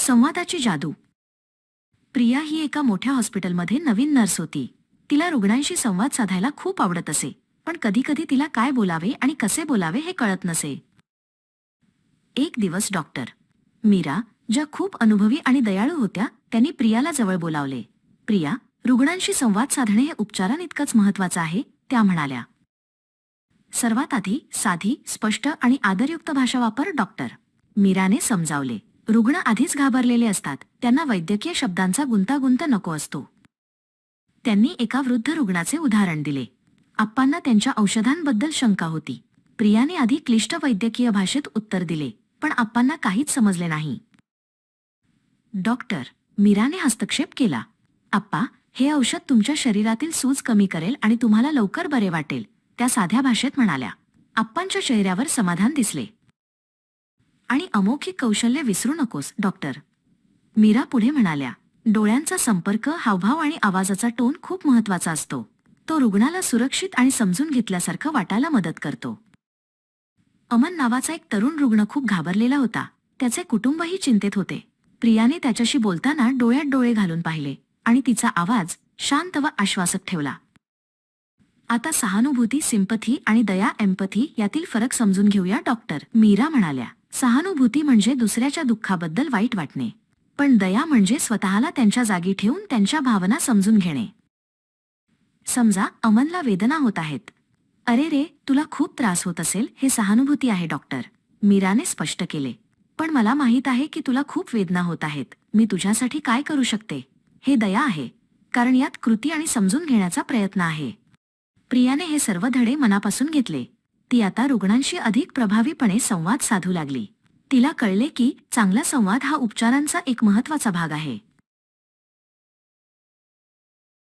संवादाची जादू. प्रिया ही एका मोठ्या हॉस्पिटलमध्ये नवीन नर्स होती. तिला रुग्णांशी संवाद साधायला खूप आवडत असे. पण कधीकधी तिला काय बोलावे आणि कसे बोलावे हे कळत नसे. एक दिवस डॉक्टर मीरा ज्या खूप अनुभवी आणि दयाळू होत्या त्यांनी प्रियाला जवळ बोलावले. प्रिया रुग्णांशी संवाद साधणे हे उपचारांइतकंच महत्वाचं आहे त्या म्हणाल्या. सर्वात आधी साधी स्पष्ट आणि आदरयुक्त भाषा वापर डॉक्टर मीराने समजावले. रुग्ण आधीच घाबरलेले असतात. त्यांना वैद्यकीय शब्दांचा गुंतागुंत नको असतो. त्यांनी एका वृद्ध रुग्णाचे उदाहरण दिले. आप्पांना त्यांच्या औषधांबद्दल शंका होती. प्रियाने आधी क्लिष्ट वैद्यकीय भाषेत उत्तर दिले पण आप्पांना काहीच समजले नाही. डॉक्टर मीराने हस्तक्षेप केला. आप्पा हे औषध तुमच्या शरीरातील सूज कमी करेल आणि तुम्हाला लवकर बरे वाटेल त्या साध्या भाषेत म्हणाल्या. आप्पांच्या चेहऱ्यावर समाधान दिसले. आणि अमौखिक कौशल्य विसरू नकोस डॉक्टर. मीरा पुढे म्हणाल्या डोळ्यांचा संपर्क हावभाव आणि आवाजाचा टोन खूप महत्त्वाचा असतो. तो रुग्णाला सुरक्षित आणि समजून घेतल्यासारखं वाटायला मदत करतो. अमन नावाचा एक तरुण रुग्ण खूप घाबरलेला होता. त्याचे कुटुंबही चिंतेत होते. प्रियाने त्याच्याशी बोलताना डोळ्यात डोळे घालून पाहिले आणि तिचा आवाज शांत व आश्वासक ठेवला. आता सहानुभूती सिंपथी आणि दया एम्पथी यातील फरक समजून घेऊया डॉक्टर मीरा म्हणाल्या. सहानुभूती म्हणजे दुसऱ्याच्या दुःखाबद्दल वाईट वाटणे. पण दया म्हणजे स्वतःला त्यांच्या जागी ठेवून त्यांच्या भावना समजून घेणे. समजा अमनला वेदना होत आहेत. अरे रे तुला खूप त्रास होत असेल हे सहानुभूती आहे डॉक्टर. मीराने स्पष्ट केले. पण मला माहीत आहे की तुला खूप वेदना होत आहेत. मी तुझ्यासाठी काय करू शकते? हे दया आहे. कारण यात कृती आणि समजून घेण्याचा प्रयत्न आहे. प्रियाने हे सर्व धडे मनापासून घेतले. ती आता रुग्णांशी अधिक प्रभावीपणे संवाद साधू लागली. तिला कळले की चांगला संवाद हा उपचारांचा एक महत्त्वाचा भाग आहे.